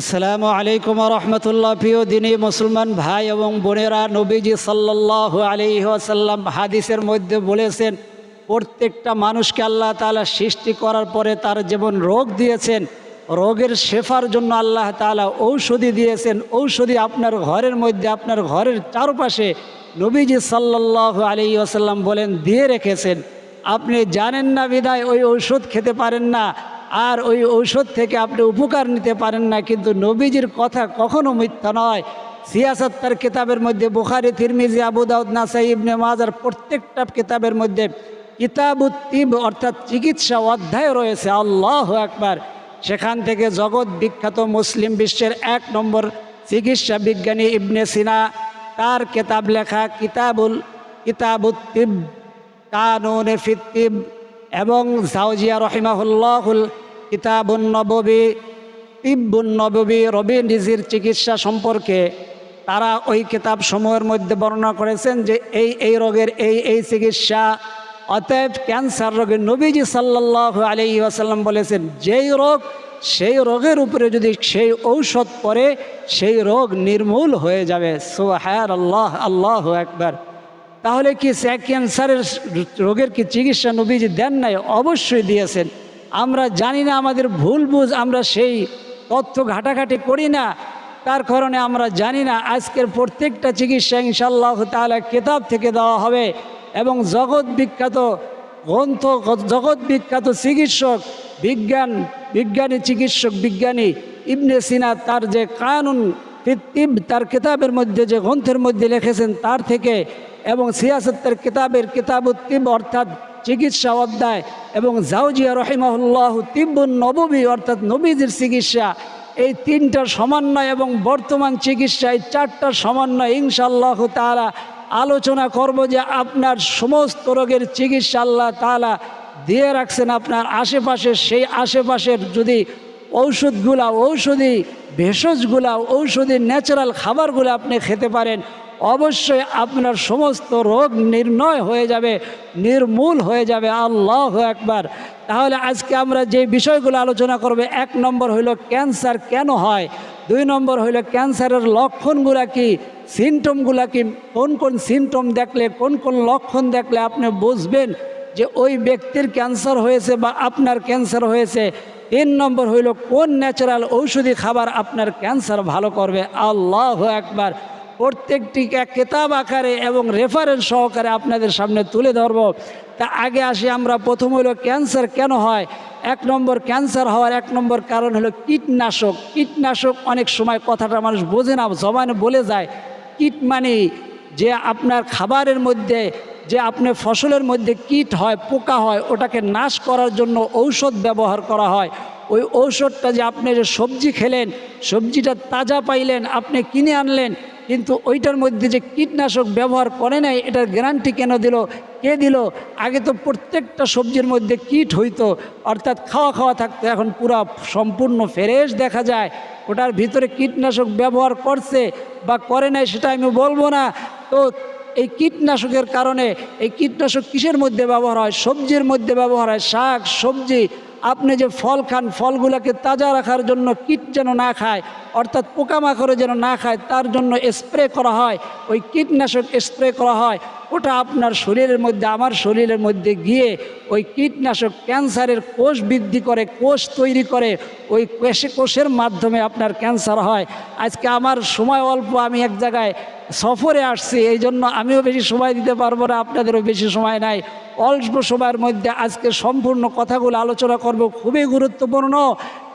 আসসালামু আলাইকুম রহমতুল্লাহ। প্রিয় দিনী মুসলমান ভাই এবং বোনেরা, নবীজি সাল্লাহ আলাইহি আসাল্লাম হাদিসের মধ্যে বলেছেন, প্রত্যেকটা মানুষকে আল্লাহ তাআলা সৃষ্টি করার পরে তার যেমন রোগ দিয়েছেন, রোগের শেফার জন্য আল্লাহ তাআলা ঔষধি দিয়েছেন, ঔষধি আপনার ঘরের মধ্যে, আপনার ঘরের চারপাশে নবীজি সাল্লাহ আলাইহি আসাল্লাম বলেন, দিয়ে রেখেছেন। আপনি জানেন না বিদায় ওই ঔষধ খেতে পারেন না আর ওই ঔষধ থেকে আপনি উপকার নিতে পারেন না, কিন্তু নবীজির কথা কখনো মিথ্যা নয়। সিয়াসত তার কিতাবের মধ্যে বুখারি, তিরমিজি, আবু দাউদ, নাসাই ইবনে মাজার প্রত্যেকটা কিতাবের মধ্যে কিতাবুত্তিব অর্থাৎ চিকিৎসা অধ্যায় রয়েছে, আল্লাহ একবার সেখান থেকে জগৎ বিখ্যাত মুসলিম বিশ্বের এক নম্বর চিকিৎসা বিজ্ঞানী ইবনে সিনা, তার কেতাব লেখা কিতাবুল, কিতাবুত্তিব কানুনে ফিত্তিব এবং জাউজিয়া রহিমাহুল্লাহুল কিতাবুন নববী, তিব্বুন নববী রবি নিজির চিকিৎসা সম্পর্কে তারা ওই কিতাব সমূহের মধ্যে বর্ণনা করেছেন যে এই এই রোগের এই এই চিকিৎসা, অতএব ক্যান্সার রোগের নবীজি সাল্লাহ আলি আসাল্লাম বলেছেন, যেই রোগ, সেই রোগের উপরে যদি সেই ঔষধ পরে সেই রোগ নির্মূল হয়ে যাবে। সোহার আল্লাহ আল্লাহ একবার তাহলে কি সে ক্যান্সারের রোগের কি চিকিৎসা নবীজি দেন নাই? অবশ্যই দিয়েছেন। আমরা জানি না, আমাদের ভুল বুঝ আমরা সেই তথ্য ঘাটাঘাটি করি না। তার কারণে আমরা জানি না, আজকের প্রত্যেকটা চিকিৎসা ইনশাল্লাহ তাহলে কেতাব থেকে দেওয়া হবে এবং জগৎ বিখ্যাত গ্রন্থ, জগৎ বিখ্যাত চিকিৎসক, বিজ্ঞান, বিজ্ঞানী চিকিৎসক, বিজ্ঞানী ইবনে সিনা তার যে কানুন তার কেতাবের মধ্যে যে গ্রন্থের মধ্যে লিখেছেন, তার থেকে এবং সিয়াসত্তের কিতাবের কিতাবুত্তিব অর্থাৎ চিকিৎসা অধ্যায় এবং জাউজিয়া রহিমাহুল্লাহ তিব্বুন নববী অর্থাৎ নবীজির চিকিৎসা, এই তিনটা সমন্বয় এবং বর্তমান চিকিৎসা এই চারটার সমন্বয় ইনশাল্লাহ তারা আলোচনা করব যে আপনার সমস্ত রোগের চিকিৎসা আল্লাহ তালা দিয়ে রাখছেন আপনার আশেপাশের, সেই আশেপাশের যদি ঔষধগুলা, ঔষধি ভেষজগুলা, ঔষধি ন্যাচারাল খাবারগুলো আপনি খেতে পারেন। অবশ্যই আপনার সমস্ত রোগ নির্ণয় হয়ে যাবে, নির্মূল হয়ে যাবে। আল্লাহ একবার তাহলে আজকে আমরা যে বিষয়গুলো আলোচনা করবে, এক নম্বর হইল ক্যান্সার কেন হয়? দুই নম্বর হইল ক্যান্সারের লক্ষণগুলা কি? সিমটমগুলা কি? কোন কোন সিমটম দেখলে, কোন কোন লক্ষণ দেখলে আপনি বুঝবেন যে ওই ব্যক্তির ক্যান্সার হয়েছে বা আপনার ক্যান্সার হয়েছে? তিন নম্বর হইল কোন ন্যাচারাল ঔষধি খাবার আপনার ক্যান্সার ভালো করবে? আল্লাহ একবার প্রত্যেকটি কেতাব আকারে এবং রেফারেন্স সহকারে আপনাদের সামনে তুলে ধরব। তা আগে আসি আমরা, প্রথম হলো ক্যান্সার কেন হয়? এক নম্বর ক্যান্সার হওয়ার এক নম্বর কারণ হলো কীটনাশক। কীটনাশক অনেক সময় কথাটা মানুষ বোঝে না, জবানে বলে যায়। কীট মানে যে আপনার খাবারের মধ্যে, যে আপনি ফসলের মধ্যে কীট হয়, পোকা হয়, ওটাকে নাশ করার জন্য ঔষধ ব্যবহার করা হয়। ওই ঔষধটা যে আপনি যে সবজি খেলেন, সবজিটা তাজা পাইলেন, আপনি কিনে আনলেন কিন্তু ওইটার মধ্যে যে কীটনাশক ব্যবহার করে নাই, এটার গ্যারান্টি কেন দিল? কে দিল? আগে তো প্রত্যেকটা সবজির মধ্যে কীট হইতো, অর্থাৎ খাওয়া খাওয়া থাকতো, এখন পুরা সম্পূর্ণ ফ্রেশ দেখা যায়। ওটার ভিতরে কীটনাশক ব্যবহার করছে বা করে নাই সেটা আমি বলব না। তো এই কীটনাশকের কারণে, এই কীটনাশক কিসের মধ্যে ব্যবহার হয়? সবজির মধ্যে ব্যবহার হয়, শাক, সবজি আপনি যে ফল খান, ফলগুলোকে তাজা রাখার জন্য কীট যেন না খায়, অর্থাৎ পোকামাকড়ে যেন না খায়, তার জন্য স্প্রে করা হয়, ওই কীটনাশক স্প্রে করা হয়, ওটা আপনার শরীরের মধ্যে, আমার শরীরের মধ্যে গিয়ে ওই কীটনাশক ক্যান্সারের কোষ বৃদ্ধি করে, কোষ তৈরি করে, ওই কোষে, কোষের মাধ্যমে আপনার ক্যান্সার হয়। আজকে আমার সময় অল্প, আমি এক জায়গায় সফরে আসছি এই জন্য আমিও বেশি সময় দিতে পারব না, আপনাদেরও বেশি সময় নাই। অল্প সময়ের মধ্যে আজকে সম্পূর্ণ কথাগুলো আলোচনা করব, খুবই গুরুত্বপূর্ণ,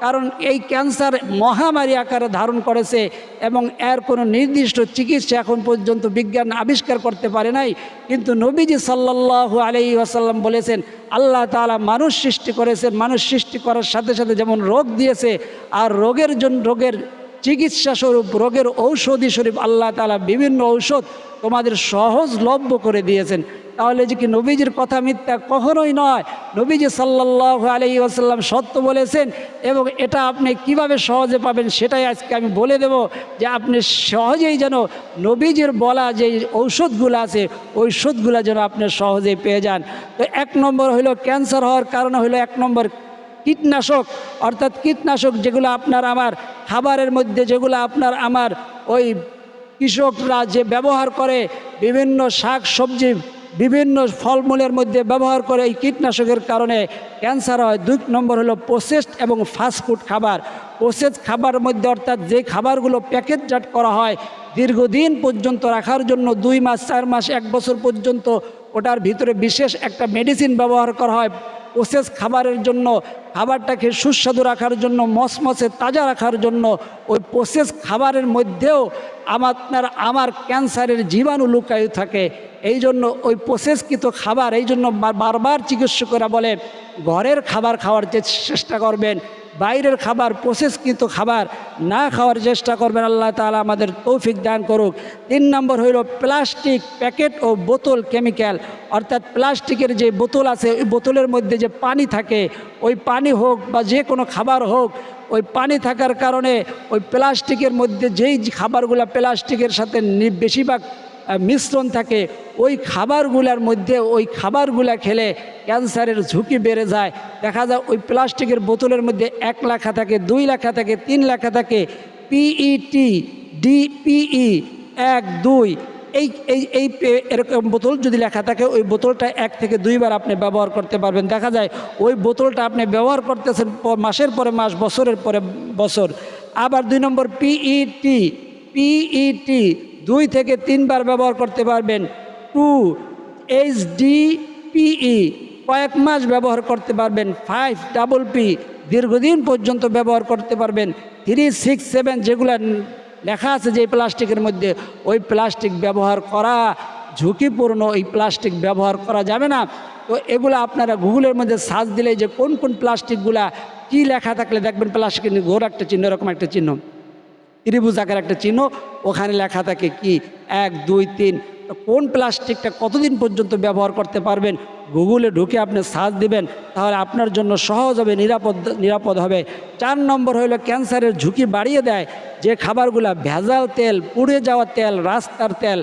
কারণ এই ক্যান্সার মহামারী আকারে ধারণ করেছে এবং এর কোনো নির্দিষ্ট চিকিৎসা এখন পর্যন্ত বিজ্ঞান আবিষ্কার করতে পারে নাই। কিন্তু নবীজি সাল্লাল্লাহু আলাই আসাল্লাম বলেছেন, আল্লাহ তালা মানুষ সৃষ্টি করেছেন, মানুষ সৃষ্টি করার সাথে সাথে যেমন রোগ দিয়েছে, আর রোগের জন্য রোগের চিকিৎসা স্বরূপ রোগের ঔষধি স্বরূপ আল্লাহ তালা বিভিন্ন ঔষধ তোমাদের সহজলভ্য করে দিয়েছেন। তাহলে যে কি নবীজির কথা মিথ্যা কখনোই নয়। নবীজি সাল্লাহ আলি আসাল্লাম সত্য বলেছেন এবং এটা আপনি কীভাবে সহজে পাবেন সেটাই আজকে আমি বলে দেব যে আপনি সহজেই যেন নবীজির বলা যে ঔষধগুলো আছে, ঔষধগুলো যেন আপনি সহজেই পেয়ে যান। তো এক নম্বর হলো ক্যান্সার হওয়ার কারণ হলো এক নম্বর কীটনাশক, অর্থাৎ কীটনাশক যেগুলো আপনার আমার খাবারের মধ্যে, যেগুলো আপনার আমার ওই কৃষকরা যে ব্যবহার করে, বিভিন্ন শাক সবজি, বিভিন্ন ফলমূলের মধ্যে ব্যবহার করে এই কীটনাশকের কারণে ক্যান্সার হয়। দুই নম্বর হলো প্রসেসড এবং ফাস্টফুড খাবার। প্রসেস খাবার মধ্যে অর্থাৎ যে খাবারগুলো প্যাকেটজাত করা হয়, দীর্ঘদিন পর্যন্ত রাখার জন্য, দুই মাস, চার মাস, এক বছর পর্যন্ত ওটার ভিতরে বিশেষ একটা মেডিসিন ব্যবহার করা হয়। প্রসেস খাবারের জন্য, খাবারটাকে সুস্বাদু রাখার জন্য, মসমসে তাজা রাখার জন্য, ওই প্রসেস খাবারের মধ্যেও আমার আমার ক্যান্সারের জীবাণু লুকায়ু থাকে। এই জন্য ওই প্রসেসকৃত খাবার, এই জন্য বারবার চিকিৎসকরা বলে, ঘরের খাবার খাওয়ার চেষ্টা করবেন। বাইরের খাবার প্রসেসকৃত খাবার না খাওয়ার চেষ্টা করবেন আল্লাহ তালা আমাদের তৌফিক দান করুক। তিন নম্বর হইল প্লাস্টিক প্যাকেট ও বোতল কেমিক্যাল। অর্থাৎ প্লাস্টিকের যে বোতল আছে, ওই বোতলের মধ্যে যে পানি থাকে, ওই পানি হোক বা যে কোনো খাবার হোক, ওই পানি থাকার কারণে ওই প্লাস্টিকের মধ্যে যেই খাবারগুলো প্লাস্টিকের সাথে বেশিরভাগ মিশ্রণ থাকে, ওই খাবারগুলার মধ্যে ওই খাবারগুলা খেলে ক্যান্সারের ঝুঁকি বেড়ে যায়। দেখা যায় ওই প্লাস্টিকের বোতলের মধ্যে এক লেখা থাকে, দুই লেখা থাকে, তিন লেখা থাকে পিইটি ডিপিই এক, দুই। এই এই এই এরকম বোতল যদি লেখা থাকে, ওই বোতলটা এক থেকে দুইবার আপনি ব্যবহার করতে পারবেন। দেখা যায় ওই বোতলটা আপনি ব্যবহার করতেছেন মাসের পরে মাস, বছরের পরে বছর। আবার দুই নম্বর পিইটি পিইটি দুই থেকে তিনবার ব্যবহার করতে পারবেন। টু এইচ ডি পিই কয়েক মাস ব্যবহার করতে পারবেন। ফাইভ ডাবল পি, দীর্ঘদিন পর্যন্ত ব্যবহার করতে পারবেন। থ্রি সিক্স সেভেন যেগুলো লেখা আছে যে প্লাস্টিকের মধ্যে, ওই প্লাস্টিক ব্যবহার করা ঝুঁকিপূর্ণ এই প্লাস্টিক ব্যবহার করা যাবে না। তো এগুলো আপনারা গুগলের মধ্যে সার্চ দিলে যে কোন কোন প্লাস্টিকগুলা কি লেখা থাকলে দেখবেন প্লাস্টিকের ঘোর একটা চিহ্ন, এরকম একটা চিহ্ন। ত্রিভুজ আকার একটা চিহ্ন, ওখানে লেখা থাকে কি? এক, দুই, তিন। কোন প্লাস্টিকটা কতদিন পর্যন্ত ব্যবহার করতে পারবেন? গুগলে ঢুকে আপনি সার্চ দিবেন, তাহলে আপনার জন্য সহজ হবে, নিরাপদ নিরাপদ হবে। চার নম্বর হলো ক্যান্সারের ঝুঁকি বাড়িয়ে দেয়। যে খাবারগুলা ভেজাল তেল, পুড়ে যাওয়া তেল, রাস্তার তেল,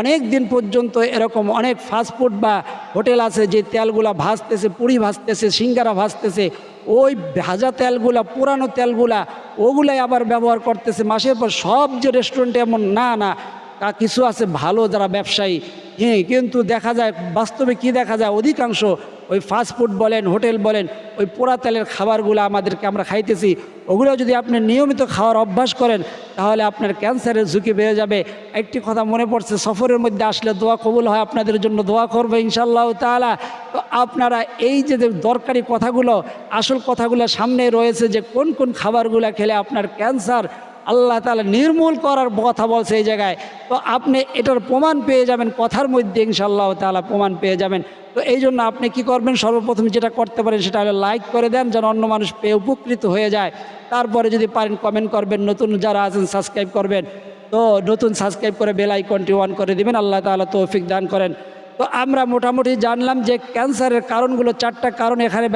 অনেক দিন পর্যন্ত এরকম অনেক ফাস্টফুড বা হোটেল আছে যে তেলগুলা ভাজতেছে পুরি ভাজতেছে সিঙ্গারা ভাজতেছে ওই ভাজা তেলগুলা, পুরানো তেলগুলা, ওগুলাই আবার ব্যবহার করতেছে। মাসের পর সব যে রেস্টুরেন্টে এমন, না না, তা কিছু আছে ভালো যারা ব্যবসায়ী। হ্যাঁ কিন্তু দেখা যায়, বাস্তবে কি দেখা যায়? অধিকাংশ ওই ফাস্টফুড বলেন, হোটেল বলেন, ওই পোড়া তেলের খাবারগুলো আমাদেরকে আমরা খাইতেছি। ওগুলো যদি আপনি নিয়মিত খাওয়ার অভ্যাস করেন, তাহলে আপনার ক্যান্সারের ঝুঁকি বেড়ে যাবে। একটি কথা মনে পড়ছে, সফরের মধ্যে আসলে দোয়া কবুল হয়, আপনাদের জন্য দোয়া করবে ইনশাল্লাহ তাআলা। তো আপনারা এই যে দরকারি কথাগুলো, আসল কথাগুলো সামনে রয়েছে যে, কোন কোন খাবারগুলো খেলে আপনার ক্যান্সার আল্লাহ তাআলা নির্মূল করার কথা বলছে এই জায়গায়। তো আপনি এটার প্রমাণ পেয়ে যাবেন, কথার মধ্যে ইনশাল্লাহ তাআলা প্রমাণ পেয়ে যাবেন। তো এই জন্য আপনি কি করবেন? সর্বপ্রথম যেটা করতে পারেন সেটা হলো লাইক করে দেন, যেন অন্য মানুষ পেয়ে উপকৃত হয়ে যায়। তারপরে যদি পারেন কমেন্ট করবেন, নতুন যারা আছেন সাবস্ক্রাইব করবেন। তো নতুন সাবস্ক্রাইব করে বেল আইকনটি অন করে দিবেন, আল্লাহ তাআলা তৌফিক দান করেন। তো আমরা মোটামুটি জানলাম যে ক্যান্সারের কারণগুলো, চারটা কারণ এখানে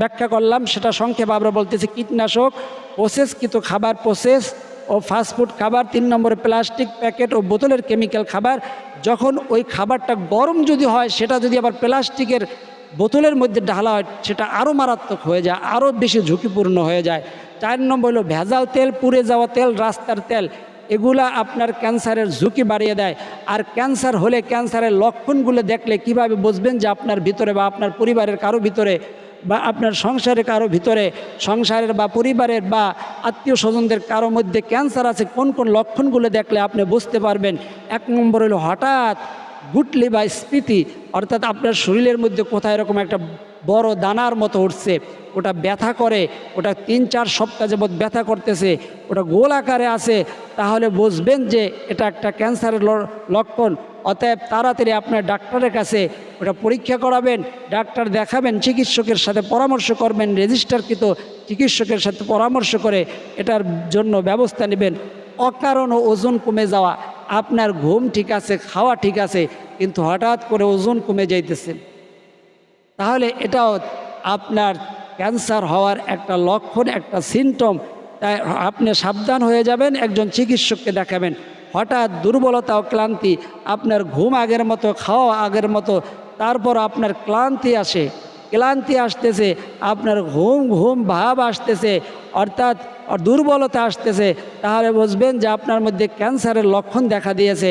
ব্যাখ্যা করলাম। সেটা সংক্ষেপে আমরা বলতেছি, কীটনাশক প্রসেসকৃত খাবার প্রসেস ও ফাস্টফুড খাবার, তিন নম্বরে প্লাস্টিক প্যাকেট ও বোতলের কেমিক্যাল খাবার। যখন ওই খাবারটা গরম যদি হয়, সেটা যদি আবার প্লাস্টিকের বোতলের মধ্যে ঢালা হয়, সেটা আরও মারাত্মক হয়ে যায়, আরও বেশি ঝুঁকিপূর্ণ হয়ে যায়। চার নম্বর হলো ভেজাল তেল, পুড়ে যাওয়া তেল, রাস্তার তেল। এগুলা আপনার ক্যান্সারের ঝুঁকি বাড়িয়ে দেয়। আর ক্যান্সার হলে ক্যান্সারের লক্ষণগুলো দেখলে কীভাবে বুঝবেন যে আপনার ভিতরে বা আপনার পরিবারের কারও ভিতরে বা আপনার সংসারের কারও ভিতরে, সংসারের বা পরিবারের বা আত্মীয় স্বজনদের কারও মধ্যে ক্যান্সার আছে, কোন কোন লক্ষণগুলো দেখলে আপনি বুঝতে পারবেন? এক নম্বর হলো হঠাৎ গুটলি বা স্মৃতি অর্থাৎ আপনার শরীরের মধ্যে কোথায় এরকম একটা বড় দানার মতো উঠছে। ওটা ব্যথা করে, ওটা তিন চার সপ্তাহ যাবৎ ব্যথা করতেছে, ওটা গোল আকারে আছে, তাহলে বুঝবেন যে এটা একটা ক্যান্সারের লক্ষণ। অতএব তাড়াতাড়ি আপনার ডাক্তারের কাছে ওটা পরীক্ষা করাবেন, ডাক্তার দেখাবেন, চিকিৎসকের সাথে পরামর্শ করবেন, রেজিস্টারকৃত চিকিৎসকের সাথে পরামর্শ করে এটার জন্য ব্যবস্থা নেবেন। অকারণ ওজন কমে যাওয়া, আপনার ঘুম ঠিক আছে, খাওয়া ঠিক আছে, কিন্তু হঠাৎ করে ওজন কমে যাইতেছে। তাহলে এটাও আপনার ক্যান্সার হওয়ার একটা লক্ষণ, একটা সিমটম তাই আপনি সাবধান হয়ে যাবেন, একজন চিকিৎসককে দেখাবেন। হঠাৎ দুর্বলতা ও ক্লান্তি, আপনার ঘুম আগের মতো, খাওয়া আগের মতো, তারপর আপনার ক্লান্তি আসে। ক্লান্তি আসতেছে, আপনার ঘুম ঘুম ভাব আসতেছে, অর্থাৎ দুর্বলতা আসতেছে। তাহলে বুঝবেন যে আপনার মধ্যে ক্যান্সারের লক্ষণ দেখা দিয়েছে।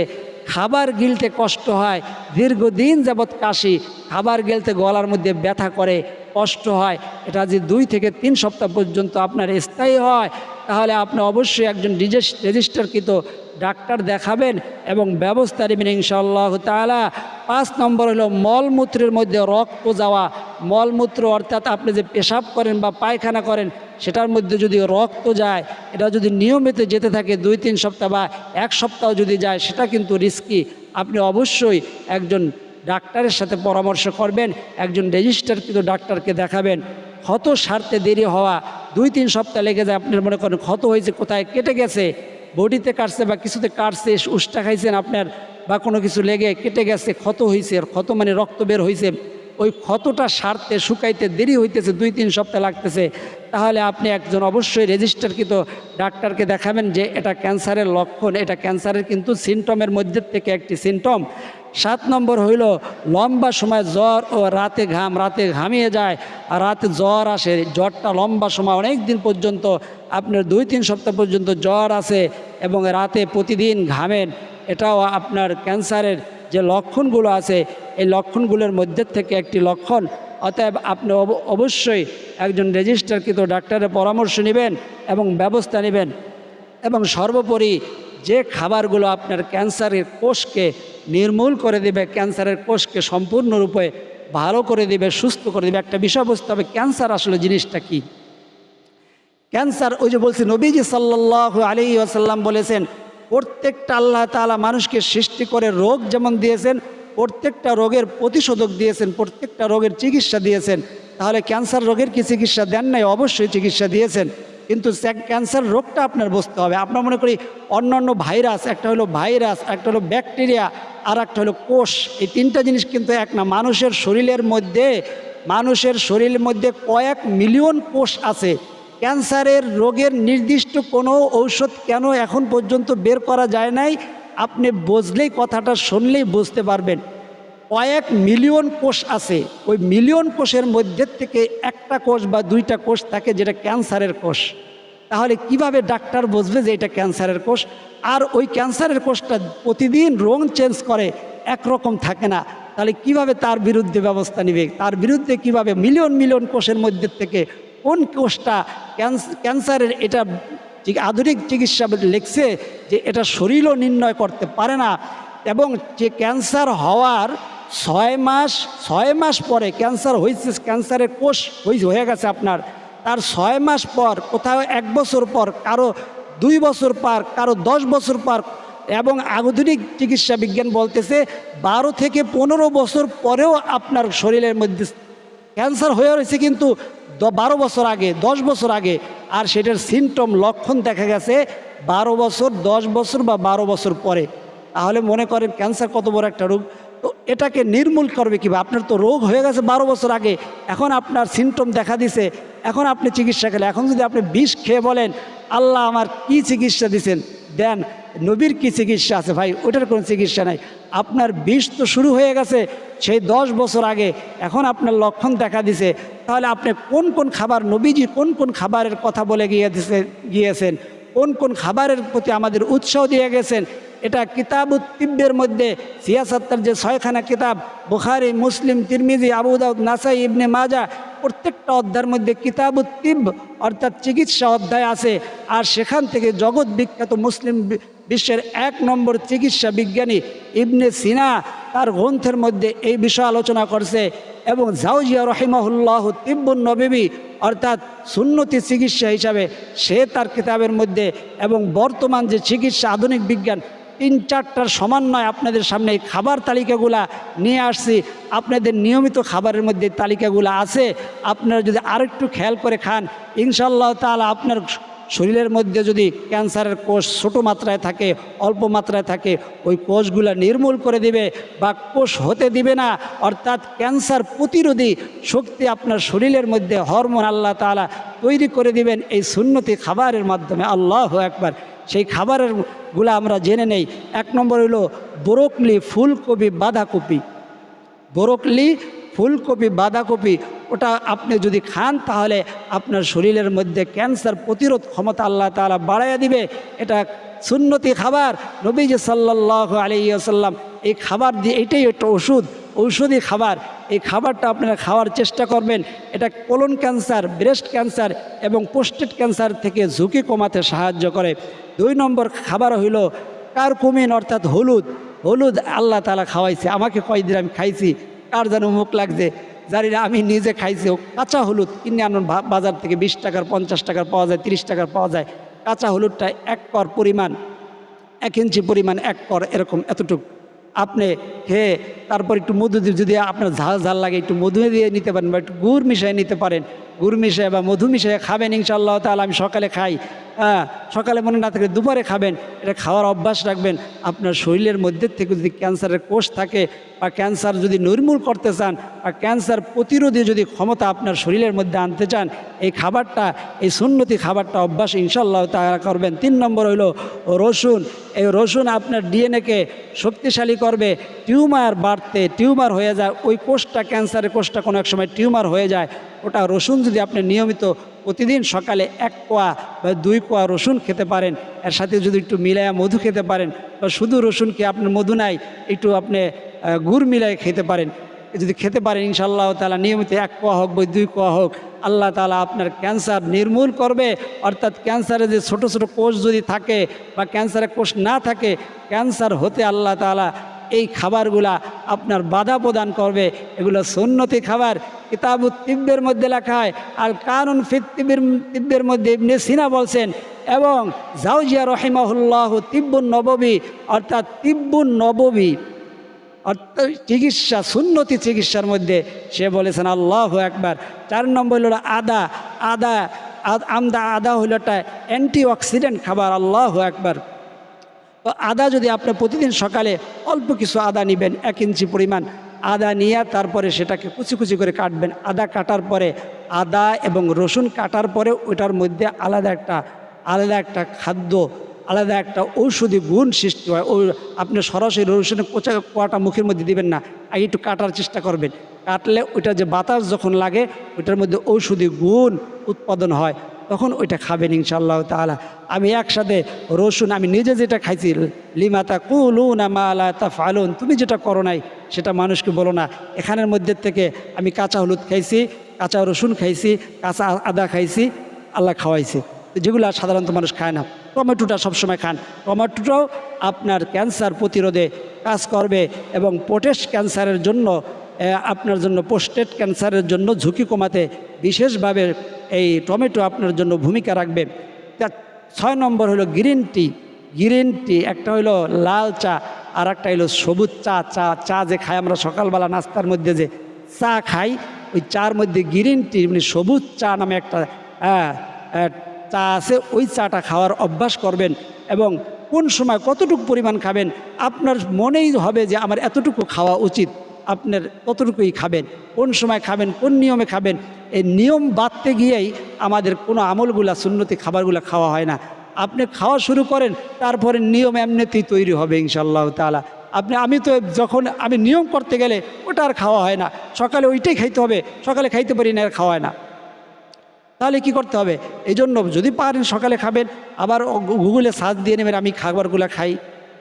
খাবার গিলতে কষ্ট হয়, দীর্ঘদিন যাবৎ কাশি, খাবার গিলতে গলার মধ্যে ব্যথা করে, কষ্ট হয়। এটা যদি দুই থেকে তিন সপ্তাহ পর্যন্ত আপনার স্থায়ী হয়, তাহলে আপনি অবশ্যই একজন রেজিস্টারকৃত ডাক্তার দেখাবেন এবং ব্যবস্থা নেবেন ইনশাআল্লাহ তালা পাঁচ নম্বর হলো মলমূত্রের মধ্যে রক্ত যাওয়া। মলমূত্র অর্থাৎ আপনি যে পেশাব করেন বা পায়খানা করেন, সেটার মধ্যে যদি রক্ত যায়, এটা যদি নিয়মিত যেতে থাকে দুই, তিন সপ্তাহ বা এক সপ্তাহ যদি যায়, সেটা কিন্তু রিস্কি। আপনি অবশ্যই একজন ডাক্তারের সাথে পরামর্শ করবেন, একজন রেজিস্টারকৃত ডাক্তারকে দেখাবেন। ক্ষত সারতে দেরি হওয়া, দুই, তিন সপ্তাহ লেগে যায়, আপনার মনে করেন ক্ষত হয়েছে, কোথায় কেটে গেছে বডিতে কাটছে বা কিছুতে কাটছে, উষ্টা খাইছেন আপনার, বা কোনো কিছু লেগে কেটে গেছে, ক্ষত হয়েছে ক্ষত মানে রক্ত বের হয়েছে ওই ক্ষতটা সারতে, শুকাইতে দেরি হইতেছে, দুই তিন সপ্তাহ লাগতেছে, তাহলে আপনি একজন অবশ্যই রেজিস্টারকৃত ডাক্তারকে দেখাবেন যে এটা ক্যান্সারের লক্ষণ, এটা ক্যান্সারের কিন্তু সিমটমের মধ্যে থেকে একটি সিমটম সাত নম্বর হইল, লম্বা সময় জ্বর ও রাতে ঘাম, রাতে ঘামিয়ে যায় আর রাতে জ্বর আসে। জ্বরটা লম্বা সময় অনেক দিন পর্যন্ত, আপনার দুই, তিন সপ্তাহ পর্যন্ত জ্বর আসে এবং রাতে প্রতিদিন ঘামেন। এটাও আপনার ক্যান্সারের যে লক্ষণগুলো আছে, এই লক্ষণগুলোর মধ্যে থেকে একটি লক্ষণ। অতএব আপনি অবশ্যই একজন রেজিস্টারকৃত ডাক্তারের পরামর্শ নেবেন এবং ব্যবস্থা নেবেন। এবং সর্বোপরি যে খাবারগুলো আপনার ক্যান্সারের কোষকে নির্মূল করে দেবে, ক্যান্সারের কোষকে সম্পূর্ণরূপে ভালো করে দেবে, সুস্থ করে দেবে, একটা বিষয়বস্তু হবে, ক্যান্সার আসলে জিনিসটা কি? ক্যান্সার, ওই যে বলছি, নবীজি সাল্লাহ আলী আসাল্লাম বলেছেন, প্রত্যেকটা আল্লাহ তালা মানুষকে সৃষ্টি করে রোগ যেমন দিয়েছেন, প্রত্যেকটা রোগের প্রতিষেধক দিয়েছেন, প্রত্যেকটা রোগের চিকিৎসা দিয়েছেন। তাহলে ক্যান্সার রোগের কি চিকিৎসা দেন নাই? অবশ্যই চিকিৎসা দিয়েছেন। কিন্তু ক্যান্সার রোগটা আপনার বুঝতে হবে। আপনার মনে করি অন্য অন্য ভাইরাস একটা হলো ভাইরাস একটা হলো ব্যাকটেরিয়া আর একটা হলো কোষ। এই তিনটা জিনিস কিন্তু এক না। মানুষের শরীরের মধ্যে, মানুষের শরীরের মধ্যে কয়েক মিলিয়ন কোষ আছে। ক্যান্সারের রোগের নির্দিষ্ট কোনো ঔষধ কেন এখন পর্যন্ত বের করা যায় নাই? আপনি বুঝলেই, কথাটা শুনলেই বুঝতে পারবেন। কয়েক মিলিয়ন কোষ আছে। ওই মিলিয়ন কোষের মধ্যে থেকে একটা কোষ বা দুইটা কোষ থাকে যেটা ক্যান্সারের কোষ। তাহলে কীভাবে ডাক্তার বুঝবে যে এটা ক্যান্সারের কোষ? আর ওই ক্যান্সারের কোষটা প্রতিদিন রং চেঞ্জ করে, একরকম থাকে না। তাহলে কীভাবে তার বিরুদ্ধে ব্যবস্থা নেবে? তার বিরুদ্ধে কীভাবে মিলিয়ন মিলিয়ন কোষের মধ্যে থেকে কোন কোষটা ক্যান্সারের এটা আধুনিক চিকিৎসা লিখছে যে এটা শরীরও নির্ণয় করতে পারে না। এবং যে ক্যান্সার হওয়ার ছয় মাস ছয় মাস পরে ক্যান্সার হয়েছে, ক্যান্সারের কোষ হয়ে গেছে আপনার। তার ছয় মাস পর, কোথাও এক বছর পর, কারও দুই বছর পর, কারও দশ বছর পর, এবং আধুনিক চিকিৎসা বিজ্ঞান বলতেছে বারো থেকে পনেরো বছর পরেও আপনার শরীরের মধ্যে ক্যান্সার হয়ে রয়েছে কিন্তু বারো বছর আগে, দশ বছর আগে, আর সেটার সিমটম, লক্ষণ দেখা গেছে বারো বছর, দশ বছর বা বারো বছর পরে। তাহলে মনে করেন ক্যান্সার কত বড় একটা রোগ। এটাকে নির্মূল করবে কীভাবে? আপনার তো রোগ হয়ে গেছে বারো বছর আগে। এখন আপনার সিমটম দেখা দিছে। এখন আপনি চিকিৎসা খেলে এখন যদি আপনি বিষ খেয়ে বলেন, আল্লাহ আমার কি চিকিৎসা দিছেন? দেন, নবীর কি চিকিৎসা আছে ভাই? ওটার কোনো চিকিৎসা নাই। আপনার বিষ তো শুরু হয়ে গেছে সেই দশ বছর আগে। এখন আপনার লক্ষণ দেখা দিছে। তাহলে আপনি কোন কোন খাবার, নবীজি কোন কোন খাবারের কথা বলে গিয়ে দিছে, গিয়েছেন? কোন কোন খাবারের প্রতি আমাদের উৎসাহ দিয়ে গেছেন? এটা কিতাব উত্তিব্যের মধ্যে সিয়াসত্তার যে ছয়খানা কিতাব, বুখারি, মুসলিম, তিরমিজি আবুদাউদ নাসাই, ইবনে মাজা প্রত্যেকটা অধ্যায়ের মধ্যে কিতাব উত্তিব অর্থাৎ চিকিৎসা অধ্যায় আছে। আর সেখান থেকে জগৎ বিখ্যাত মুসলিম বিশ্বের এক নম্বর চিকিৎসা বিজ্ঞানী ইবনে সিনা তার গ্রন্থের মধ্যে এই বিষয় আলোচনা করছে এবং জাউজিয়া রহিমাহুল্লাহ তিব্বুন নবীবী অর্থাৎ সুন্নতি চিকিৎসা হিসাবে সে তার কিতাবের মধ্যে এবং বর্তমান যে চিকিৎসা আধুনিক বিজ্ঞান তিন চারটার সমন্বয় আপনাদের সামনে এই খাবার তালিকাগুলা নিয়ে আসছি। আপনাদের নিয়মিত খাবারের মধ্যে তালিকাগুলো আছে। আপনারা যদি আরেকটু খেয়াল করে খান ইনশাল্লাহ তাহলে আপনার শরীরের মধ্যে যদি ক্যান্সারের কোষ ছোটো মাত্রায় থাকে, অল্প মাত্রায় থাকে, ওই কোষগুলা নির্মূল করে দিবে বা কোষ হতে দিবে না, অর্থাৎ ক্যান্সার প্রতিরোধী শক্তি আপনার শরীরের মধ্যে হরমোন আল্লাহ তালা তৈরি করে দিবেন এই সুন্নতি খাবারের মাধ্যমে। আল্লাহ একবার সেই খাবারেরগুলা আমরা জেনে নেই। এক নম্বর হলো ব্রোকলি ফুলকপি, বাঁধাকপি। ব্রোকলি, ফুলকপি, বাঁধাকপি, ওটা আপনি যদি খান তাহলে আপনার শরীরের মধ্যে ক্যান্সার প্রতিরোধ ক্ষমতা আল্লাহ তাআলা বাড়াইয়া দিবে। এটা সুন্নতি খাবার। নবীজি সাল্লাহ আলাইসাল্লাম এই খাবার দিয়ে এটাই একটা ওষুধ, ঔষধি খাবার। এই খাবারটা আপনারা খাওয়ার চেষ্টা করবেন। এটা কোলন ক্যান্সার, ব্রেস্ট ক্যান্সার এবং পোস্টেট ক্যান্সার থেকে ঝুঁকি কমাতে সাহায্য করে। দুই নম্বর খাবার হইল কারকুমিন, অর্থাৎ হলুদ। হলুদ আল্লাহ তালা খাওয়াইছে। আমাকে কয়দিন আমি খাইছি, কার যেন মুখ লাগছে। জানি না, আমি নিজে খাইছি। কাঁচা হলুদ কিনে আনুন বাজার থেকে বিশ টাকার, পঞ্চাশ টাকার পাওয়া যায়, তিরিশ টাকার পাওয়া যায়। কাঁচা হলুদটা এক কর পরিমাণ, এক ইঞ্চি পরিমাণ এক কর এরকম এতটুকু। আপনি খেয়ে তারপর একটু মধু যদি আপনার ঝাল ঝাল লাগে, একটু মধু দিয়ে নিতে পারেন বা একটু গুড় মিশিয়ে নিতে পারেন। গুড় মিশিয়ে বা মধু মিশিয়ে খাবেন ইনশাআল্লাহ তাহলে আমি সকালে খাই। হ্যাঁ সকালে মনে না থাকলে দুপুরে খাবেন। এটা খাওয়ার অভ্যাস রাখবেন। আপনার শরীরের মধ্যে থেকে যদি ক্যান্সারের কোষ থাকে বা ক্যান্সার যদি নির্মূল করতে চান বা ক্যান্সার প্রতিরোধী যদি ক্ষমতা আপনার শরীরের মধ্যে আনতে চান, এই খাবারটা, এই সুন্নতি খাবারটা অভ্যাস ইনশাল্লাহ তারা করবেন। তিন নম্বর হইল রসুন। এই রসুন আপনার ডিএনএকে শক্তিশালী করবে। টিউমার বাড়তে, টিউমার হয়ে যায়, ওই কোষটা, ক্যান্সারের কোষটা কোনো এক সময় টিউমার হয়ে যায়। ওটা রসুন যদি আপনি নিয়মিত প্রতিদিন সকালে এক কোয়া বা দুই কোয়া রসুন খেতে পারেন, এর সাথে যদি একটু মিলাইয়া মধু খেতে পারেন, বা শুধু রসুন রসুনকে আপনার মধু নাই, একটু আপনি গুড় মিলাই খেতে পারেন। যদি খেতে পারেন ইনশাল্লাহ তালা নিয়মিত এক কোয়া হোক বা দুই কোয়া হোক, আল্লাহ তালা আপনার ক্যান্সার নির্মূল করবে। অর্থাৎ ক্যান্সারে যে ছোট ছোট কোষ যদি থাকে বা ক্যান্সারের কোষ না থাকে, ক্যান্সার হতে আল্লাহ তালা এই খাবারগুলা আপনার বাধা প্রদান করবে। এগুলো সুন্নতি খাবার। কিতাবু তিব্বের মধ্যে লেখা হয় আর কানুন ফিত তিব্বের মধ্যে ইবনে সিনা বলছেন, এবং জাউজিয়া রহিমাহুল্লাহ তিব্বুন নববী, অর্থাৎ তিব্বুন নববী, অর্থাৎ চিকিৎসা, সুন্নতি চিকিৎসার মধ্যে সে বলেছেন, আল্লাহ একবার চার নম্বর হলো আদা আদা আমদা, আদা হইল একটা অ্যান্টি অক্সিডেন্ট খাবার, আল্লাহ একবার তো আদা যদি আপনি প্রতিদিন সকালে অল্প কিছু আদা নেবেন, এক ইঞ্চি পরিমাণ আদা নিয়ে তারপরে সেটাকে কুচি কুচি করে কাটবেন। আদা কাটার পরে, আদা এবং রসুন কাটার পরে ওটার মধ্যে আলাদা একটা আলাদা একটা খাদ্য, আলাদা একটা ঔষধি গুণ সৃষ্টি হয়। ও আপনি সরাসরি রসুনের কোচা, কোয়াটা মুখের মধ্যে দিবেন না, আগে একটু কাটার চেষ্টা করবেন। কাটলে ওইটা যে বাতাস যখন লাগে, ওইটার মধ্যে ঔষধি গুণ উৎপাদন হয়। তখন ওইটা খাবেন ইনশাল্লাহ তাআলা। আমি একসাথে রসুন, আমি নিজে যেটা খাইছি লিমাতা কুলুন আমালা তা ফালুন তুমি যেটা করো নাই, সেটা মানুষকে বলো না। এখানের মধ্যে থেকে আমি কাঁচা হলুদ খাইছি, কাঁচা রসুন খাইছি, কাঁচা আদা খাইছি, আল্লাহ খাওয়াইছি। যেগুলো সাধারণত মানুষ খায় না, টমেটোটা সবসময় খান। টমেটোটাও আপনার ক্যান্সার প্রতিরোধে কাজ করবে এবং পোটেশ ক্যান্সারের জন্য আপনার জন্য পোস্টেট ক্যান্সারের জন্য ঝুঁকি কমাতে বিশেষভাবে এই টমেটো আপনার জন্য ভূমিকা রাখবে। তা ছয় নম্বর হলো গ্রিন টি গ্রিন টি একটা হলো লাল চা আর একটা হলো সবুজ চা। চা চা যে খাই আমরা সকালবেলা নাস্তার মধ্যে যে চা খাই ওই চার মধ্যে গ্রিন টি মানে সবুজ চা নামে একটা হ্যাঁ, চা আছে ওই চাটা খাওয়ার অভ্যাস করবেন এবং কোন সময় কতটুকু পরিমাণ খাবেন আপনার মনেই হবে যে আমার এতটুকু খাওয়া উচিত। আপনার ততটুকুই খাবেন, কোন সময় খাবেন, কোন নিয়মে খাবেন, এই নিয়ম বাঁধতে গিয়েই আমাদের কোনো আমলগুলা, সুন্নতি খাবারগুলো খাওয়া হয় না। আপনি খাওয়া শুরু করেন, তারপরে নিয়ম এমনিতেই তৈরি হবে ইনশাল্লাহ তাআলা। আপনি, আমি তো যখন আমি নিয়ম করতে গেলে ওটা আর খাওয়া হয় না। সকালে ওইটাই খাইতে হবে, সকালে খাইতে পারি না, আর খাওয়া হয় না। তাহলে কি করতে হবে? এই জন্য যদি পারেন সকালে খাবেন, আবার গুগলে সার্চ দিয়ে নেবেন, আমি খাবারগুলো খাই।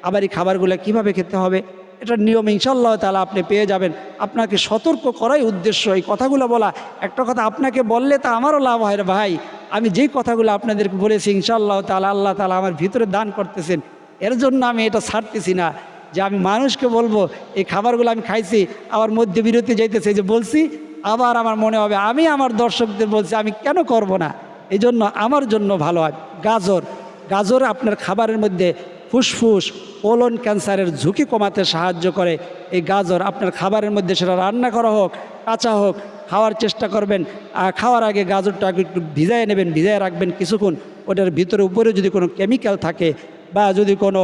আবার এই খাবারগুলো কীভাবে খেতে হবে? এটা নিয়ম ইনশাল্লাহ তাহলে আপনি পেয়ে যাবেন। আপনাকে সতর্ক করাই উদ্দেশ্য এই কথাগুলো বলা। একটা কথা আপনাকে বললে তা আমারও লাভ হয় ভাই। আমি যেই কথাগুলো আপনাদেরকে বলেছি ইনশাল্লাহ তালা আল্লাহ তালা আমার ভিতরে দান করতেছেন। এর জন্য আমি এটা ছাড়তেছি না। যে আমি মানুষকে বলব, এই খাবারগুলো আমি খাইছি, আবার মধ্যে বিরতি যাইতেছে যে বলছি, আবার আমার মনে হবে, আমি আমার দর্শকদের বলছি, আমি কেন করব না? এই জন্য আমার জন্য ভালো হয়। গাজর গাজর আপনার খাবারের মধ্যে ফুসফুস কোলন ক্যান্সারের ঝুঁকি কমাতে সাহায্য করে। এই গাজর আপনার খাবারের মধ্যে সেটা রান্না করা হোক, কাঁচা হোক, খাওয়ার চেষ্টা করবেন। আর খাওয়ার আগে গাজরটাকে একটু ভিজায় নেবেন, ভিজায় রাখবেন কিছুক্ষণ। ওটার ভিতরে উপরে যদি কোনো কেমিক্যাল থাকে বা যদি কোনো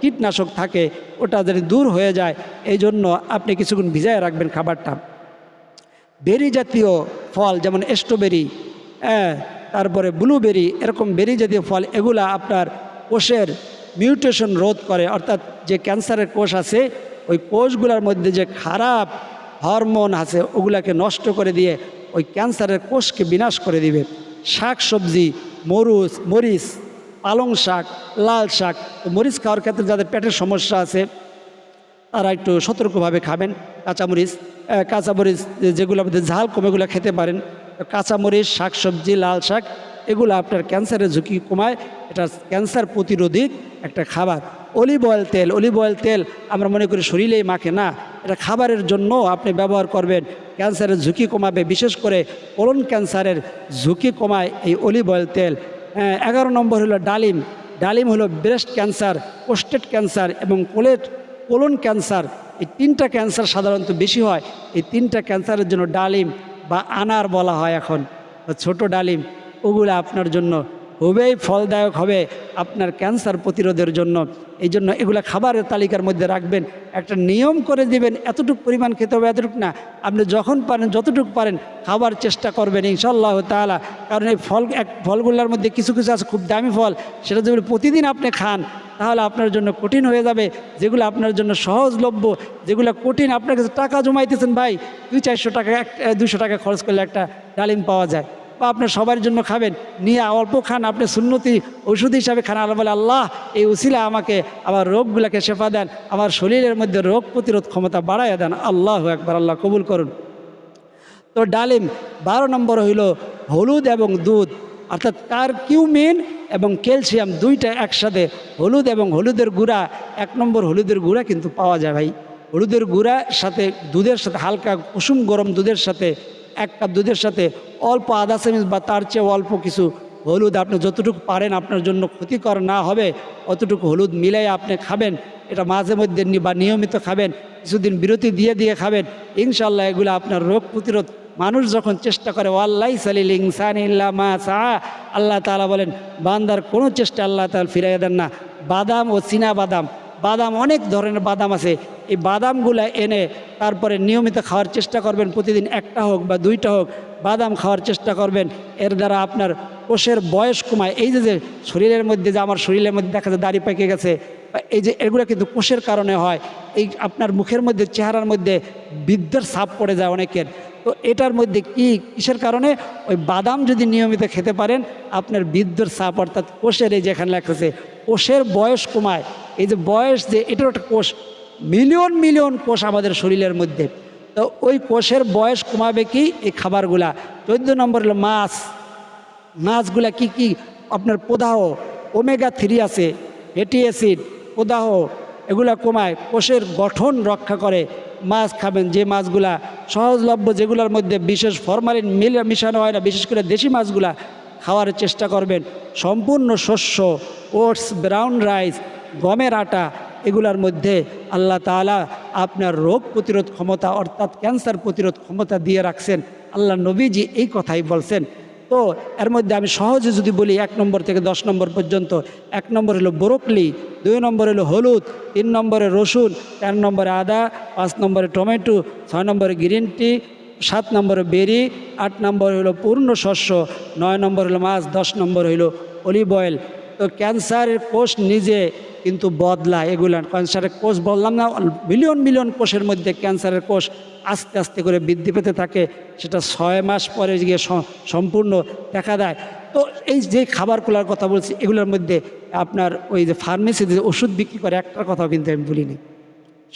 কীটনাশক থাকে, ওটা যদি দূর হয়ে যায়, এই জন্য আপনি কিছুক্ষণ ভিজায় রাখবেন খাবারটা। বেরি জাতীয় ফল যেমন স্ট্রবেরি হ্যাঁ তারপরে ব্লুবেরি, এরকম বেরি জাতীয় ফল, এগুলা আপনার কোষের মিউটেশন রোধ করে, অর্থাৎ যে ক্যান্সারের কোষ আছে, ওই কোষগুলোর মধ্যে যে খারাপ হরমোন আছে, ওগুলাকে নষ্ট করে দিয়ে ওই ক্যান্সারের কোষকে বিনাশ করে দিবে। শাক সবজি মরুচ মরিচ পালং শাক, লাল শাক মরিচ খাওয়ার ক্ষেত্রে যাদের পেটের সমস্যা আছে, তারা একটু সতর্কভাবে খাবেন। কাঁচামরিচ কাঁচামরিচ যেগুলো আমাদের ঝাল কমেগুলো খেতে পারেন। কাঁচামরিচ, শাকসবজি, লাল শাক এগুলো আপনার ক্যান্সারের ঝুঁকি কমায়। এটা ক্যান্সার প্রতিরোধী একটা খাবার। অলিভ অয়েল তেল অলিভ অয়েল তেল আমরা মনে করি শরীরেই মাখে না। এটা খাবারের জন্য আপনি ব্যবহার করবেন। ক্যান্সারের ঝুঁকি কমাবে। বিশেষ করে কোলন ক্যান্সারের ঝুঁকি কমায় এই অলিভ অয়েল তেল। হ্যাঁ, এগারো নম্বর হলো ডালিম। ডালিম হলো ব্রেস্ট ক্যান্সার প্রোস্টেট ক্যান্সার এবং কোলেট কোলন ক্যান্সার। এই তিনটা ক্যান্সার সাধারণত বেশি হয়। এই তিনটা ক্যান্সারের জন্য ডালিম বা আনার বলা হয় এখন। ছোট ডালিম। ওগুলো আপনার জন্য খুবই ফলদায়ক হবে। আপনার ক্যান্সার প্রতিরোধের জন্য। এই জন্য এগুলো খাবারের তালিকার মধ্যে রাখবেন। একটা নিয়ম করে দিবেন, এতটুকু পরিমাণ খেতে হবে, এতটুকু না। আপনি যখন পারেন, যতটুকু পারেন, খাবার চেষ্টা করবেন ইনশাল্লাহ তালা কারণ এই ফল, এক ফলগুলোর মধ্যে কিছু কিছু আছে, খুব দামি ফল। সেটা যদি প্রতিদিন আপনি খান, তাহলে আপনার জন্য কঠিন হয়ে যাবে। যেগুলো আপনার জন্য সহজলভ্য, যেগুলো কঠিন। আপনার কাছে টাকা জমাইতেছেন ভাই, দুই চারশো টাকা, এক দুশো টাকা খরচ করলে একটা ডালিম পাওয়া যায়। বা আপনি সবার জন্য খাবেন, নিয়ে অল্প খান, আপনি সুন্নতি ওষুধ হিসাবে খান। আল্লাহ বলে, আল্লাহ, এই উসিলা আমাকে আমার রোগগুলোকে শেফা দেন, আমার শরীরের মধ্যে রোগ প্রতিরোধ ক্ষমতা বাড়াইয়া দেন। আল্লাহ একবার আল্লাহ কবুল করুন। তো ডালিম বারো নম্বর হইল হলুদ এবং দুধ। অর্থাৎ কার কিউমিন এবং ক্যালসিয়াম দুইটা একসাথে, হলুদ এবং হলুদের গুঁড়া, এক নম্বর হলুদের গুঁড়া কিন্তু পাওয়া যায় ভাই। হলুদের গুঁড়া সাথে দুধের সাথে হালকা কুসুম গরম দুধের সাথে এক কাপ দুধের সাথে অল্প আধা চামচ বা তার চেয়ে অল্প কিছু হলুদ, আপনি যতটুকু পারেন আপনার জন্য ক্ষতিকর না হবে, অতটুকু হলুদ মিলাই আপনি খাবেন। এটা মাঝে মধ্যে বা নিয়মিত খাবেন, কিছুদিন বিরতি দিয়ে দিয়ে খাবেন। ইনশাল্লাহ এগুলো আপনার রোগ প্রতিরোধ। মানুষ যখন চেষ্টা করে ওয়াল্লাই সালিল ইনসান ইল্লা মা সা আল্লাহ তাআলা বলেন, বান্দার কোনো চেষ্টা আল্লাহ তাআলা ফিরাইয়া দেন না। বাদাম ও চীনা বাদাম বাদাম, অনেক ধরনের বাদাম আছে। এই বাদামগুলো এনে তারপরে নিয়মিত খাওয়ার চেষ্টা করবেন, প্রতিদিন একটা হোক বা দুইটা হোক, বাদাম খাওয়ার চেষ্টা করবেন। এর দ্বারা আপনার কোষের বয়স কমায়। এই যে যে শরীরের মধ্যে, যে আমার শরীরের মধ্যে দেখা যায় দাড়ি পেকে গেছে এই যে, এগুলো কিন্তু কোষের কারণে হয়। এই আপনার মুখের মধ্যে, চেহারার মধ্যে বৃদ্ধের ছাপ পড়ে যায় অনেকের। তো এটার মধ্যে কি, কিসের কারণে? ওই বাদাম যদি নিয়মিত খেতে পারেন, আপনার বৃদ্ধর ছাপ অর্থাৎ কোষের এই যেখানে লেখা কোষের বয়স কমায়। এই যে বয়স যে এটার একটা কোষ, মিলিয়ন মিলিয়ন কোষ আমাদের শরীরের মধ্যে। তো ওই কোষের বয়স কমাবে কি? এই খাবারগুলা। চোদ্দ নম্বর হলো মাছ। মাছগুলা কি কি? আপনার প্রদাহ, ওমেগা থ্রি আছে, ফ্যাটি অ্যাসিড, প্রদাহ, এগুলা কমায়। কোষের গঠন রক্ষা করে। মাছ খাবেন, যে মাছগুলা সহজলভ্য, যেগুলোর মধ্যে বিশেষ ফরমালিন মিলে মিশানো হয় না, বিশেষ করে দেশি মাছগুলা খাওয়ার চেষ্টা করবেন। সম্পূর্ণ শস্য, ওটস, ব্রাউন রাইস, গমের আটা, এগুলার মধ্যে আল্লাহ তাআলা আপনার রোগ প্রতিরোধ ক্ষমতা, অর্থাৎ ক্যান্সার প্রতিরোধ ক্ষমতা দিয়ে রাখছেন। আল্লাহ নবীজি এই কথাই বলছেন। তো এর মধ্যে আমি সহজে যদি বলি এক নম্বর থেকে দশ নম্বর পর্যন্ত, এক নম্বর হলো ব্রোকলি, দুই নম্বর হলো হলুদ, তিন নম্বরে রসুন, চার নম্বরে আদা, পাঁচ নম্বরে টমেটো, ছয় নম্বরে গ্রিন টি, সাত নম্বরে বেরি, আট নম্বর হলো পূর্ণ শস্য, নয় নম্বর হলো মাছ, দশ নম্বর হলো অলিভ অয়েল। তো ক্যান্সারের কোষ নিজে কিন্তু বদলা এগুলো ক্যান্সারের কোষ বললাম না মিলিয়ন মিলিয়ন কোষের মধ্যে ক্যান্সারের কোষ আস্তে আস্তে করে বৃদ্ধি পেতে থাকে, সেটা ছয় মাস পরে গিয়ে সম্পূর্ণ দেখা দেয়। তো এই যে খাবারগুলোর কথা বলছি, এগুলোর মধ্যে আপনার ওই যে ফার্মেসিতে যে ওষুধ বিক্রি করে, একটার কথাও কিন্তু আমি বলিনি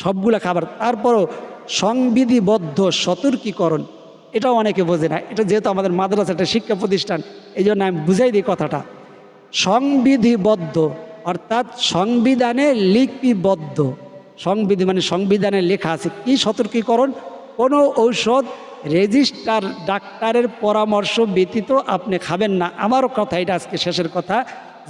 সবগুলা খাবার, তারপরও সংবিধিবদ্ধ সতর্কীকরণ, এটাও অনেকে বোঝে না। এটা যেহেতু আমাদের মাদ্রাসা একটা শিক্ষা প্রতিষ্ঠান এই জন্য আমি বুঝাই দিই কথাটা। সংবিধিবদ্ধ অর্থাৎ সংবিধানে লিপিবদ্ধ। সংবিধি মানে সংবিধানে লেখা আছে। কি সতর্কীকরণ? কোনো ঔষধ রেজিস্টার ডাক্তারের পরামর্শ ব্যতীত আপনি খাবেন না। আমারও কথা এটা আজকে শেষের কথা,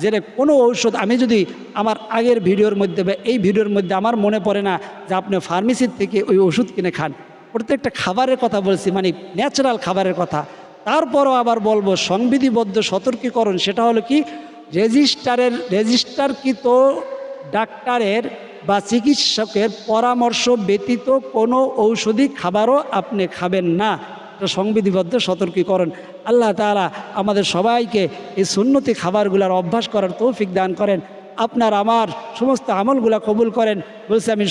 যে কোনো ঔষধ, আমি যদি আমার আগের ভিডিওর মধ্যে বা এই ভিডিওর মধ্যে আমার মনে পড়ে না যে আপনি ফার্মেসির থেকে ওই ওষুধ কিনে খান, প্রত্যেকটা খাবারের কথা বলছি মানে ন্যাচারাল খাবারের কথা। তারপরও আবার বলব, সংবিধিবদ্ধ সতর্কীকরণ, সেটা হলো কি? রেজিস্টারের, রেজিস্টারকৃত ডাক্তারের বা চিকিৎসকের পরামর্শ ব্যতীত কোনো ঔষধি খাবারও আপনি খাবেন না। সংবিধিবদ্ধ, সতর্কীকরণ। আল্লাহ তাআলা আমাদের সবাইকে এই সুন্নতি খাবারগুলার অভ্যাস করার তৌফিক দান করেন। আপনার আমার সমস্ত আমলগুলা কবুল করেন। বলছে, আমি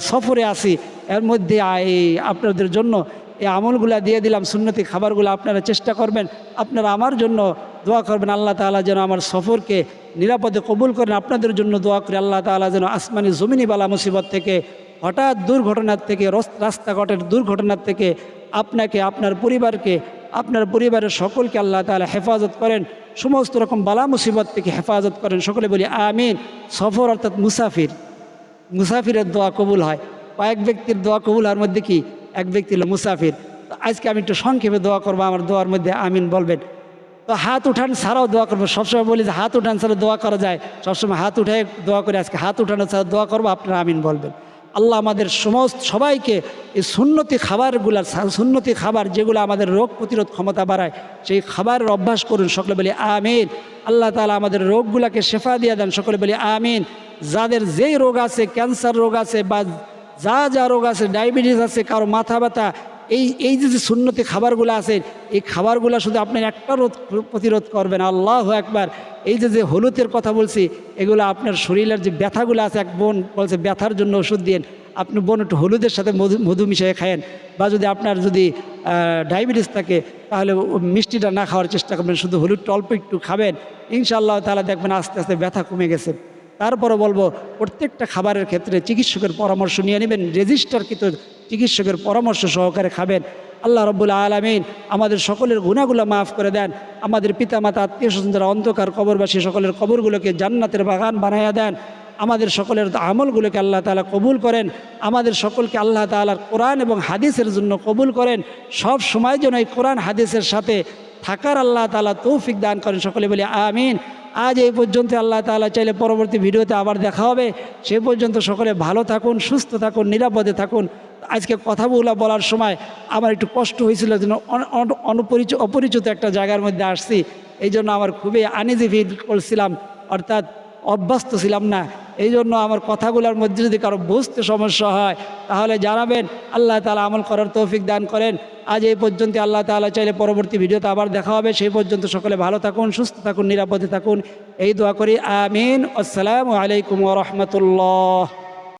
সফরে আসি এর মধ্যে এই আপনাদের জন্য এই আমলগুলা দিয়ে দিলাম। সুন্নতি খাবারগুলো আপনারা চেষ্টা করবেন। আপনারা আমার জন্য দোয়া করবেন, আল্লাহ তাআলা যেন আমার সফরকে নিরাপদে কবুল করেন। আপনাদের জন্য দোয়া করে, আল্লাহ তাআলা যেন আসমানি জমিনি বালা মুসিবত থেকে, হঠাৎ দুর্ঘটনার থেকে, রস- রাস্তাঘাটের দুর্ঘটনার থেকে আপনাকে, আপনার পরিবারকে, আপনার পরিবারের সকলকে আল্লাহ তাআলা হেফাজত করেন। সমস্ত রকম বালা মুসিবত থেকে হেফাজত করেন। সকলে বলি, আমিন। সফর অর্থাৎ মুসাফির। মুসাফিরের দোয়া কবুল হয়। কয়েক ব্যক্তির দোয়া কবুল হওয়ার মধ্যে কি? এক ব্যক্তি হলো মুসাফির। আজকে আমি একটু সংক্ষেপে দোয়া করব, আমার দোয়ার মধ্যে আমিন বলবেন। তো হাত উঠান ছাড়াও দোয়া করব। সবসময় বলি যে হাত উঠান ছাড়া দোয়া করা যায়। সবসময় হাত উঠে দোয়া করে, আজকে হাত উঠানো ছাড়া দোয়া করব, আপনারা আমিন বলবেন। আল্লাহ আমাদের সমস্ত সবাইকে এই সুন্নতি খাবারগুলার সুন্নতি খাবার যেগুলো আমাদের রোগ প্রতিরোধ ক্ষমতা বাড়ায়, সেই খাবারের অভ্যাস করুন, সকলে বলি আমিন। আল্লাহ তালা আমাদের রোগগুলাকে শেফা দিয়ে দেন, সকলে বলি আমিন। যাদের যেই রোগ আছে, ক্যান্সার রোগ আছে বা যা যা রোগ আছে, ডায়াবেটিস আছে, কারও মাথা ব্যথা এই এই যে সুন্নতি খাবারগুলো আছে, এই খাবারগুলো শুধু আপনার একটা রোধ প্রতিরোধ করবেন। আল্লাহ একবার এই যে যে হলুদের কথা বলছি, এগুলো আপনার শরীরের যে ব্যথাগুলো আছে, এক বোন বলছে, ব্যথার জন্য ওষুধ দিন আপনি বোন একটু হলুদের সাথে মধু মধু মিশিয়ে খায়েন। বা যদি আপনার যদি ডায়াবেটিস থাকে, তাহলে মিষ্টিটা না খাওয়ার চেষ্টা করবেন, শুধু হলুদটা অল্প একটু খাবেন। ইনশাআল্লাহ তাহলে দেখবেন আস্তে আস্তে ব্যথা কমে গেছে। তারপরে বলব, প্রত্যেকটা খাবারের ক্ষেত্রে চিকিৎসকের পরামর্শ নিয়ে নেবেন, রেজিস্টারকৃত চিকিৎসকের পরামর্শ সহকারে খাবেন। আল্লাহ রব্বুল আলমিন আমাদের সকলের গুণাগুলো মাফ করে দেন। আমাদের পিতামাতা আত্মীয় স্বজন যারা অন্ধকার কবরবাসী সকলের কবরগুলোকে জান্নাতের বাগান বানাইয়া দেন। আমাদের সকলের আমলগুলোকে আল্লাহ তাআলা কবুল করেন। আমাদের সকলকে আল্লাহ তাআলার কোরআন এবং হাদিসের জন্য কবুল করেন। সব সময় যেন এই কোরআন, হাদিসের সাথে থাকার আল্লাহ তালা তৌফিক দান করেন সকলে বলি, আমিন। আজ এই পর্যন্ত আল্লাহ তালা চাইলে পরবর্তী ভিডিওতে আবার দেখা হবে। সে পর্যন্ত সকলে ভালো থাকুন, সুস্থ থাকুন, নিরাপদে থাকুন। আজকে কথাগুলো বলার সময় আমার একটু কষ্ট হয়েছিল, যেন অন- অন- অনপরিচিত অপরিচিত একটা জায়গার মধ্যে আসছি। এই জন্য আমার খুবই আনিজি ফিল করছিলাম। অর্থাৎ অভ্যস্ত ছিলাম না। এই জন্য আমার কথাগুলোর মধ্যে যদি কারও বুঝতে সমস্যা হয়, তাহলে জানাবেন। আল্লাহ তালা আমল করার তৌফিক দান করেন। আজ এই পর্যন্ত আল্লাহ তালা চাইলে পরবর্তী ভিডিওতে আবার দেখা হবে। সেই পর্যন্ত সকলে ভালো থাকুন, সুস্থ থাকুন, নিরাপদে থাকুন। এই দোয়া করি, আমিন। আসসালামু আলাইকুম রহমতুল্লাহ।